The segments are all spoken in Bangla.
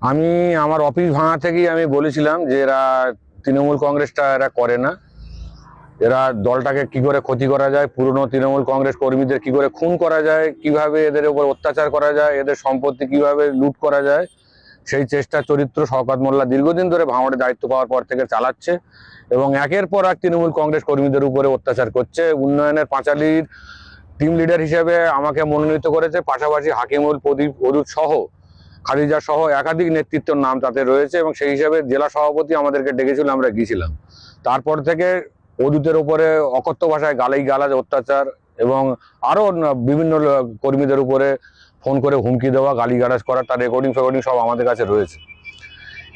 আমি আমার অফিস ভাঙা থেকেই আমি বলেছিলাম যে এরা তৃণমূল কংগ্রেসটা এরা করে না। এরা দলটাকে কি করে ক্ষতি করা যায়, পুরনো তৃণমূল কংগ্রেস কর্মীদের কি করে খুন করা যায়, কীভাবে এদের উপর অত্যাচার করা যায়, এদের সম্পত্তি কীভাবে লুট করা যায়, সেই চেষ্টা চরিত্র শওকত মোল্লা দীর্ঘদিন ধরে ভাঙড়ে দায়িত্ব পাওয়ার পর থেকে চালাচ্ছে এবং একের পর এক তৃণমূল কংগ্রেস কর্মীদের উপরে অত্যাচার করছে। উন্নয়নের পাঁচালির টিম লিডার হিসেবে আমাকে মনোনীত করেছে, পাশাপাশি হাকিমুল, প্রদীপ অরুদ সহ খাদিজা সহ একাধিক নেতৃত্বের নাম তাতে রয়েছে এবং সেই হিসাবে জেলা সভাপতি আমাদেরকে ডেকেছিল, আমরা গিয়েছিলাম। তারপর থেকে অদূতের উপরে অকথ্য ভাষায় গালাই গালাজ, অত্যাচার এবং আরও বিভিন্ন কর্মীদের উপরে ফোন করে হুমকি দেওয়া গালিগালাজ করা, তার রেকর্ডিং ফেকর্ডিং সব আমাদের কাছে রয়েছে।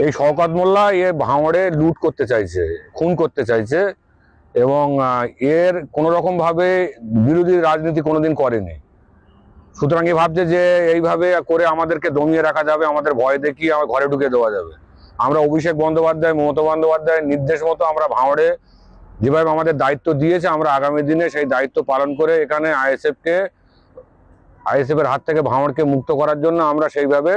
এই শওকত মোল্লা এ ভাঙড়ে লুট করতে চাইছে, খুন করতে চাইছে এবং এর কোনো রকম ভাবে বিরোধী রাজনীতি কোনোদিন করেনি। সুতরাং এ ভাবছে যে এইভাবে করে আমাদেরকে দমিয়ে রাখা যাবে, আমাদের ভয় দেখিয়ে আমার ঘরে ঢুকে দেওয়া যাবে। আমরা অভিষেক বন্দ্যোপাধ্যায়, মমতা বন্দ্যোপাধ্যায়ের নির্দেশ মতো আমরা ভাঙড়ে যেভাবে আমাদের দায়িত্ব দিয়েছে, আমরা আগামী দিনে সেই দায়িত্ব পালন করে এখানে আইএসএফকে আইএসএফ এর হাত থেকে ভাঙড়কে মুক্ত করার জন্য আমরা সেইভাবে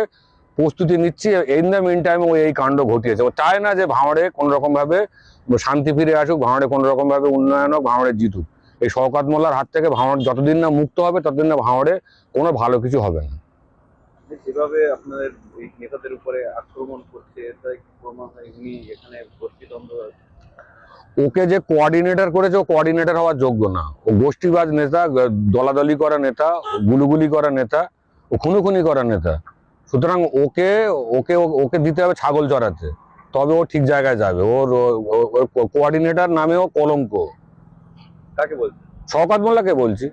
প্রস্তুতি নিচ্ছি। ইন দ্য মিন টাইম ও এই কাণ্ড ঘটিয়েছে। ও চায় না যে ভাঁড়ে কোনো রকম ভাবে শান্তি ফিরে আসুক, ভাঙড়ে কোনো রকম ভাবে উন্নয়ন হোক, ভাঙড়ে জিতুক। এই শওকাত মোল্লার হাত থেকে ভাঙড় যতদিন না মুক্ত হবে ততদিন না ভাঙড়ে কোনো ভালো কিছু হবে না। যেভাবে আপনাদের এই নেতাদের উপরে আক্রমণ করছে তাই কি প্রমাণ উনি এখানে ওকে যে কোঅর্ডিনেটর করেছে ও কোঅর্ডিনেটর হওয়ার যোগ্য না। ও গোষ্ঠীবাজ নেতা দলাদলি করা নেতা গুলুগুলি করা নেতা ও খুনুখুনি করা নেতা। সুতরাং ওকে ওকে ওকে দিতে হবে ছাগল চড়াতে। তবে ও ঠিক জায়গায় যাবে। ওর কোঅর্ডিনেটর নামেও কলঙ্ক। কাকে বলছে শওকাত মোল্লাকে বলছি।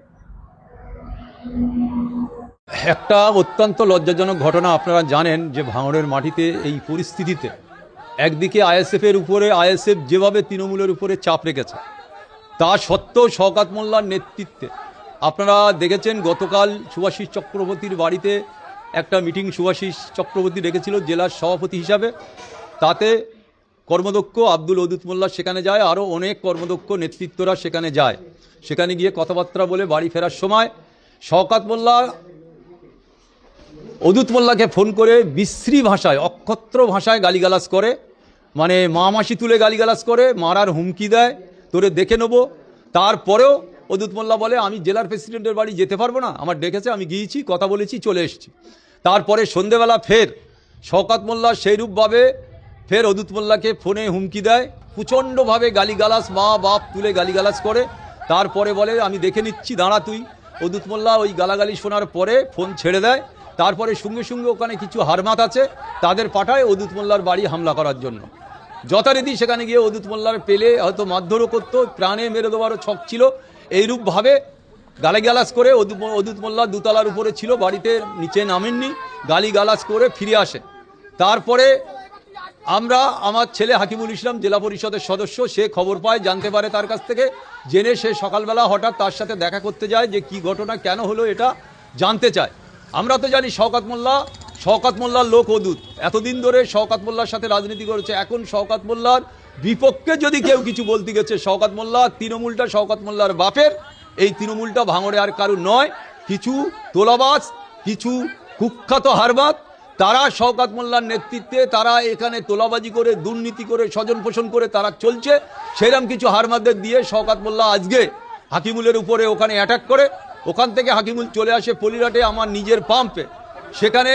একটা অত্যন্ত লজ্জাজনক ঘটনা আপনারা জানেন যে ভাঙড়ের মাটিতে এই পরিস্থিতিতে একদিকে আইএসএফের উপরে আইএসএফ যেভাবে তৃণমূলের উপরে চাপ রেখেছে তা সত্ত্বেও শওকাত মোল্লার নেতৃত্বে আপনারা দেখেছেন গতকাল সুভাষিস চক্রবর্তীর বাড়িতে একটা মিটিং সুভাষিস চক্রবর্তী রেখেছিল জেলার সভাপতি হিসাবে। তাতে কর্মদক্ষ আব্দুল অদুত মোল্লা সেখানে যায়, আরও অনেক কর্মদক্ষ নেতৃত্বরা সেখানে যায়। সেখানে গিয়ে কথাবার্তা বলে বাড়ি ফেরার সময় শওকাত মোল্লা অদুত মোল্লাকে ফোন করে বিশ্রী ভাষায়, অক্ষত্র ভাষায় গালিগালাজ করে। মানে মা মাসি তুলে গালিগালাজ করে, মারার হুমকি দেয়। তোরে দেখে নেব। তারপরেও অদূত মোল্লা বলে, আমি জেলার প্রেসিডেন্টের বাড়ি যেতে পারব না। আমার ডেকেছে, আমি গিয়েছি, কথা বলেছি, চলে এসেছি। তারপরে সন্ধেবেলা ফের শওকাত মোল্লা সেইরূপভাবে ফের অদূত মোল্লাকে ফোনে হুমকি দেয়, প্রচণ্ডভাবে গালিগালাজ, মা বাপ তুলে গালিগালাজ করে। তারপরে বলে, আমি দেখে নিচ্ছি, দাঁড়া তুই। অদূত মোল্লা ওই গালাগালি শোনার পরে ফোন ছেড়ে দেয়। তারপরে সঙ্গে সঙ্গে ওখানে কিছু হারমাত আছে তাদের পাঠায় অদূত মোল্লার বাড়ি হামলা করার জন্য। যথারীতি সেখানে গিয়ে অদূত মোল্লার পেলে হয়তো মারধরও করতো, প্রাণে মেরে দেওয়ারও ছক ছিল। এইরূপভাবে গালিগালাজ করে অদূত মোল্লা দুতলার উপরে ছিল, বাড়িতে নিচে নামেননি, গালিগালাজ করে ফিরে আসে। তারপরে আমরা আমার ছেলে হাকিমুল ইসলাম জেলা পরিষদের সদস্য, সে খবর পায়, জানতে পারে তার কাছ থেকে। জেনে সে সকালবেলা হঠাৎ তার সাথে দেখা করতে যায় যে কি ঘটনা, কেন হলো এটা, জানতে চায়। আমরা তো জানি শওকাত মোল্লা, শওকাত মোল্লার লোক অদূত এতদিন ধরে শওকাত মোল্লার সাথে রাজনীতি করেছে। এখন শওকাত মোল্লার বিপক্ষে যদি কেউ কিছু বলতে গেছে, শওকাত মোল্লা, তৃণমূলটা শওকাত মোল্লার বাপের। এই তৃণমূলটা ভাঙড়ে আর কারুর নয়। কিছু তোলাবাজ, কিছু কুখ্যাত হারবাদ তারা শওকাত মোল্লার নেতৃত্বে, তারা এখানে তোলাবাজি করে, দুর্নীতি করে, স্বজন পোষণ করে তারা চলছে। সেরকম কিছু হারমাদের দিয়ে শওকাত মোল্লা আজকে হাকিমুলের উপরে ওখানে অ্যাটাক করে। ওখান থেকে হাকিমুল চলে আসে পলিরাটে, আমার নিজের পাম্পে সেখানে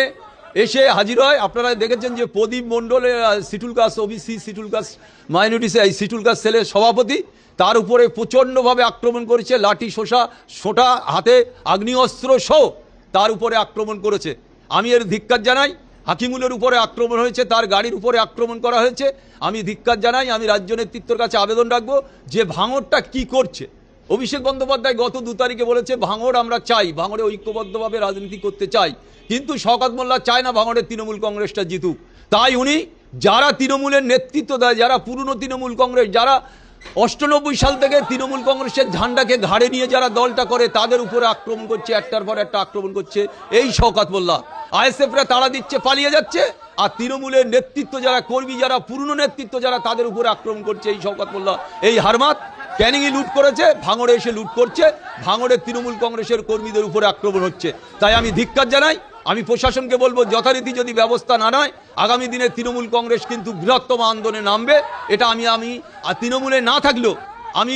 এসে হাজির হয়। আপনারা দেখেছেন যে প্রদীপ মণ্ডলে সিটুল কাস ওবিসি সিটুল কাস মাইনরিটিস এই সিটুল কাস সেলের সভাপতি, তার উপরে প্রচণ্ডভাবে আক্রমণ করেছে, লাঠি, শোষা, সোটা হাতে, আগ্নেয়াস্ত্র সহ তার উপরে আক্রমণ করেছে। আমি এর ধিক্কার জানাই। হাকিমুলের উপরে আক্রমণ হয়েছে, তার গাড়ির উপরে আক্রমণ করা হয়েছে। আমি ধিক্কার জানাই, আমি রাজ্য নেতৃত্বের কাছে আবেদন রাখব যে ভাঙরটা কি করছে। অভিষেক বন্দ্যোপাধ্যায় গত দু তারিখে বলেছে ভাঙর আমরা চাই ভাঙরে ঐক্যবদ্ধভাবে রাজনীতি করতে চাই। কিন্তু শওকাত মোল্লা চায় না ভাঙরের তৃণমূল কংগ্রেসটা জিতুক। তাই উনি, যারা তৃণমূলের নেতৃত্ব দেয়, যারা পুরনো তৃণমূল কংগ্রেস, যারা অষ্টানব্বই সাল থেকে তৃণমূল কংগ্রেসের ঝান্ডাকে ঘাড়ে নিয়ে যারা দলটা করে, তাদের উপরে আক্রমণ করছে, একটার পর একটা আক্রমণ করছে এই শওকাত মোল্লা। আইএসএফরা তাড়া দিচ্ছে, পালিয়ে যাচ্ছে, আর তৃণমূলের নেতৃত্ব যারা, কর্মী যারা, পুরনো নেতৃত্ব যারা, তাদের উপরে আক্রমণ করছে এই শওকাত মোল্লা। এই হারমাত ক্যানিংই লুট করেছে, ভাঙড়ে এসে লুট করছে ভাঙড়ের তৃণমূল কংগ্রেসের কর্মীদের উপরে আক্রমণ হচ্ছে। তাই আমি ধিক্কার জানাই আমি প্রশাসনকে বলব, যথারীতি যদি ব্যবস্থা না নয়, আগামী দিনে তৃণমূল কংগ্রেস কিন্তু বৃহত্তম আন্দোলনে নামবে। এটা আমি আমি, আর তৃণমূলে না থাকলেও আমি,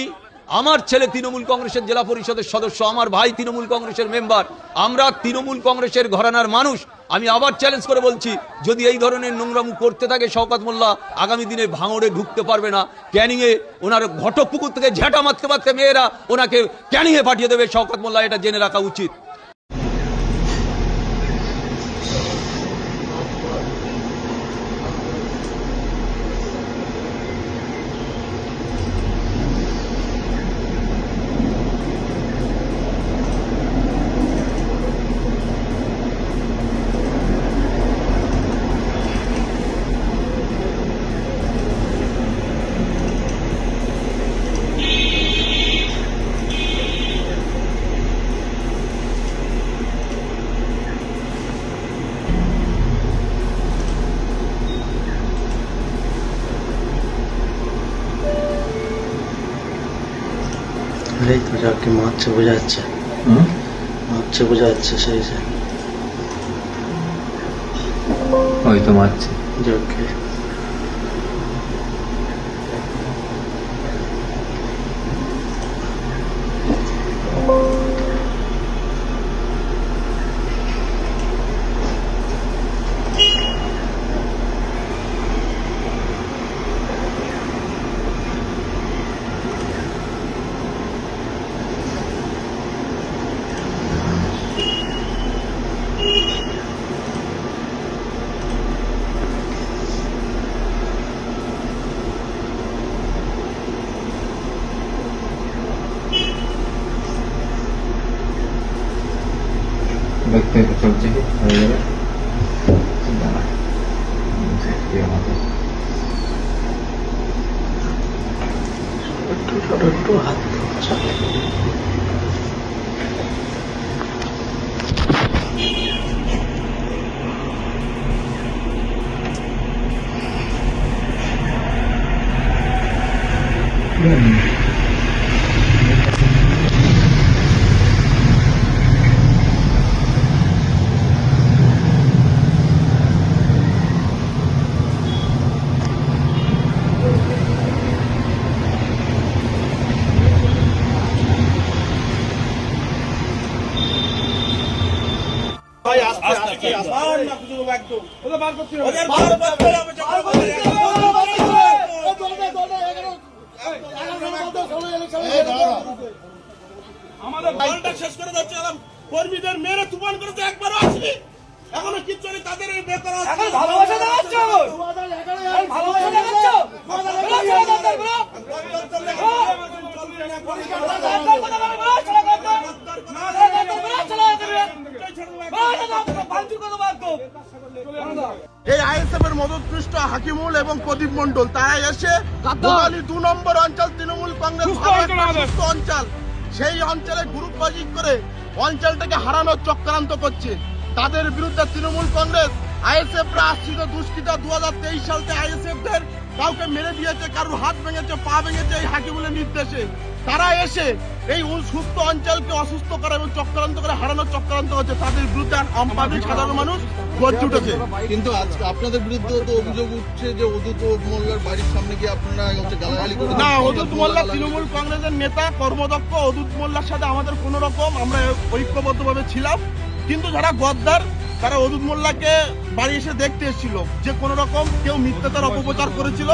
আমার ছেলে তৃণমূল কংগ্রেসের জেলা পরিষদের সদস্য, আমার ভাই তৃণমূল কংগ্রেসের মেম্বার, আমরা তৃণমূল কংগ্রেসের ঘরানার মানুষ, আমি আবার চ্যালেঞ্জ করে বলছি, যদি এই ধরনের নোংরাম করতে থাকে শওকাত মোল্লা, আগামী দিনে ভাঙড়ে ঢুকতে পারবে না, ক্যানিংয়ে ওনার ঘটক পুকুর থেকে ঝেঁটা মারতে মারতে মেয়েরা ওনাকে ক্যানিংয়ে পাঠিয়ে দেবে, শওকাত মোল্লা, এটা জেনে রাখা উচিত। যাকে মারছে বোঝা যাচ্ছে মারছে বোঝা যাচ্ছে সেই যে ওই তো মারছে যাকে 몇대 몇점지? 열려를 쓴다나. 위험하고. 뚜루루루 또 하죠. 그럼. হবে? আমাদের দলটা শেষ করে যাচ্ছে এরকম কর্মীদের মেরে তুফান করে তো একবারও আসেনি। এখনও কিচ্ছু নেই তাদের এই বেকার এখন ভালোবাসা দেখাচ্ছ ভালোবাসা দেখাচ্ছ এই আইএসএফ এর মদতপৃষ্ট হাকিমুল এবং প্রদীপ মন্ডল তারা এসে গোয়ালি দু নম্বর অঞ্চল তৃণমূল কংগ্রেস অঞ্চল সেই অঞ্চলে গ্রুপ বাজি করে অঞ্চলটাকে হারানোর চক্রান্ত করছে। তাদের বিরুদ্ধে তৃণমূল কংগ্রেস আইএসএফ রা আশ্রিত দুষ্কৃতা দু হাজার তেইশ সালতে আইএসএফ দের কাউকে মেরে দিয়েছে কারোর হাত ভেঙেছে পা ভেঙেছে এই হাকিমুলের নির্দেশে। তারা এসে এই সুস্থ অঞ্চলকে অসুস্থ করা এবং চক্রান্ত করে হারানোর চক্রান্ত হচ্ছে। তাদের বিরুদ্ধে আমাদের সাধারণ মানুষ গর্জে উঠেছে কিন্তু আজকে আপনাদের বিরুদ্ধে তো অভিযোগ উঠছে যে অদূত মোল্লার বাড়ির সামনে গিয়ে আপনারা হচ্ছে গালাগালি করে না অদূত মোল্লা তৃণমূল কংগ্রেসের নেতা কর্মদক্ষ অদূত মোল্লার সাথে আমাদের কোনো রকম আমরা ঐক্যবদ্ধভাবে ছিলাম। কিন্তু যারা গদ্দার তারা অদূত মোল্লাকে বাড়ি এসে দেখতে এসেছিল যে কোনো রকম কেউ মিথ্যাচার অপপ্রচার করেছিল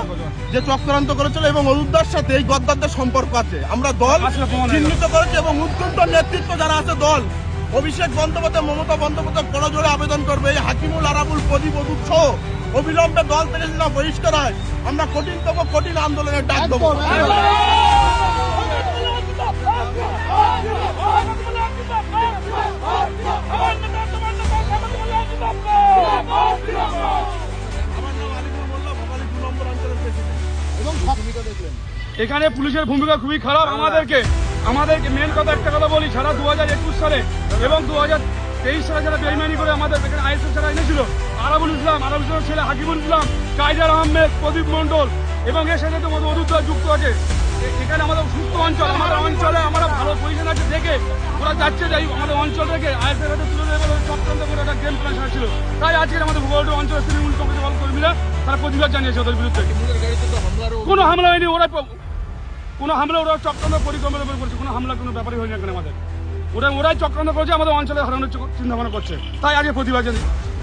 যে চক্রান্ত করেছিল এবং অদূতদার সাথে এই গদ্দারদের সম্পর্ক আছে। আমরা দল চিহ্নিত করেছি এবং উৎকণ্ঠ নেতৃত্ব যারা আছে দল অভিষেক বন্দ্যোপাধ্যায় মমতা বন্দ্যোপাধ্যায় বড় জোরে আবেদন করবে। এই হাকিমুল আরাবুল প্রদীপ অদূত সহ অবিলম্বে দল থেকে না বহিষ্কার হয়। আমরা কঠিনতম কঠিন আন্দোলনের ডাক দেবো। এখানে পুলিশের ভূমিকা খুবই খারাপ আমাদেরকে। আমাদেরকে মেন কথা একটা কথা বলি সারা দু হাজার একুশ সালে এবং দু হাজার তেইশ সালে যারা বেইমানি করে আমাদের এখানে আইএসএফ যারা এনেছিল আরাবুল ইসলাম আরাবুল ইসলামের ছেলে হাকিবুল ইসলাম কাইজার আহমেদ প্রদীপ মন্ডল এবং এর সাথে তো অদূত যুক্ত আছে। এখানে আমাদের সুস্থ অঞ্চল আমাদের অঞ্চলে আমরা ভালো পজিশন আছে দেখে ওরা যাচ্ছে যাই আমাদের অঞ্চল থেকে আইএসএফ হাতে তুলে দেবে চক্রান্ত করে একটা গেম প্ল্যান ছিল তাই আজকে আমাদের ভূগোল অঞ্চলের তৃণমূল কংগ্রেস দল কর্মীরা তারা প্রতিবাদ জানিয়েছে ওদের বিরুদ্ধে। কোনো হামলা হয়নি ওরা কোনো হামলা ওরা চক্রান্ত পরিকল্পনা করে করছে কোনো হামলা কোনো ব্যাপারই হয়ে যাবে আমাদের। ওরা ওরাই চক্রান্ত করছে আমাদের অঞ্চলে হারানোর চিন্তা ভাবনা করছে। তাই আগে প্রতিবাদ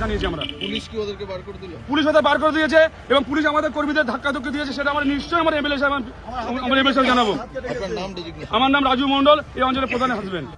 জানিয়েছি আমরা। পুলিশ কি ওদেরকে বার করে দিল? পুলিশ ওদের বার করে দিয়েছে এবং পুলিশ আমাদের কর্মীদের ধাক্কা ধুক্কি দিয়েছে সেটা আমরা নিশ্চয়ই আমার এমএলএ সাহেব আমার এমএলএ সাহেব জানাব। আপনার নাম আমার নাম রাজু মন্ডল এই অঞ্চলের প্রধান হাসবেন্ড